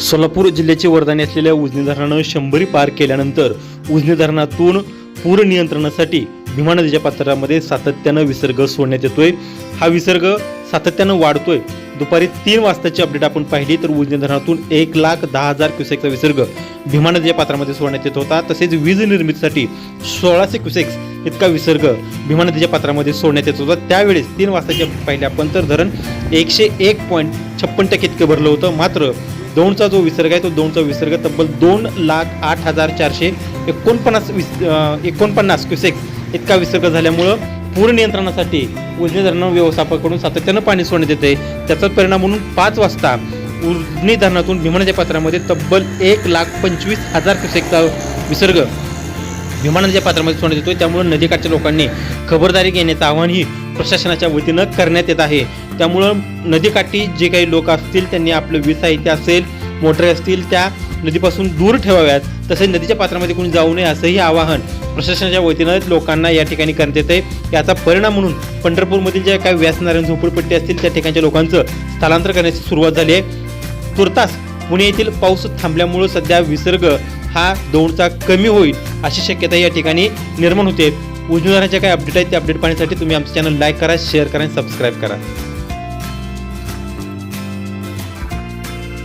सोलापूर जिल्ह्याचे वरदानी असलेल्या उजनी धरणानं शंभरी पार केल्यानंतर उजनी धरणातून पूर नियंत्रणासाठी भीमा नदीच्या पात्रामध्ये सातत्यानं विसर्ग सोडण्यात येतोय. हा विसर्ग सातत्यानं वाढतोय. दुपारी तीन वाजताची अपडेट आपण पाहिली तर उजनी धरणातून एक लाख दहा हजार क्युसेकचा विसर्ग भीमा नदीच्या पात्रामध्ये सोडण्यात येत होता. तसेच वीज निर्मितीसाठी सोळाशे क्युसेक्स इतका विसर्ग भीमा नदीच्या पात्रामध्ये सोडण्यात येत होता. त्यावेळेस तीन वाजताची update आपण तर धरण एकशे एक पॉईंट छप्पन टक्के इतकं भरलं होतं. मात्र दौंडचा जो विसर्ग आहे तो दौंडचा विसर्ग तब्बल दोन लाख आठ हजार चारशे एकोणपन्नास विस एकोणपन्नास क्युसेक इतका विसर्ग झाल्यामुळं पूर नियंत्रणासाठी उजनी धरण व्यवस्थापकाकडून सातत्यानं पाणी सोडण्यात येते त्याचाच परिणाम म्हणून पाच वाजता उजनी धरणातून भीमानाच्या पात्रामध्ये तब्बल एक लाख पंचवीस हजार क्युसेकचा विसर्ग भीमानदीच्या पात्रामध्ये सोडण्यात येतोय. त्यामुळे नदीकाठच्या लोकांनी खबरदारी घेण्याचं आवाहनही प्रशासनाच्या वतीनं करण्यात येत आहे. त्यामुळं नदीकाठी जे काही लोक असतील त्यांनी आपलं वीज साहित्य असेल मोटरे असतील त्या नदीपासून दूर ठेवाव्यात. तसेच नदीच्या पात्रामध्ये कोणी जाऊ नये असंही आवाहन प्रशासनाच्या वतीनं लोकांना या ठिकाणी करण्यात येते याचा परिणाम म्हणून पंढरपूरमधील ज्या काही व्यासनारायण झोपडपट्टी असतील त्या ठिकाणच्या लोकांचं स्थलांतर करण्याची सुरुवात झाली आहे. तुर्तास पुणे येथील पाऊस थांबल्यामुळं सध्या विसर्ग हा दौडचा कमी होईल अशी शक्यता या ठिकाणी निर्माण होते. उजनीधाराच्या काही अपडेट आहेत ते अपडेट पाहण्यासाठी तुम्ही आमचं चॅनल लाईक करा शेअर करा आणि सबस्क्राईब करा.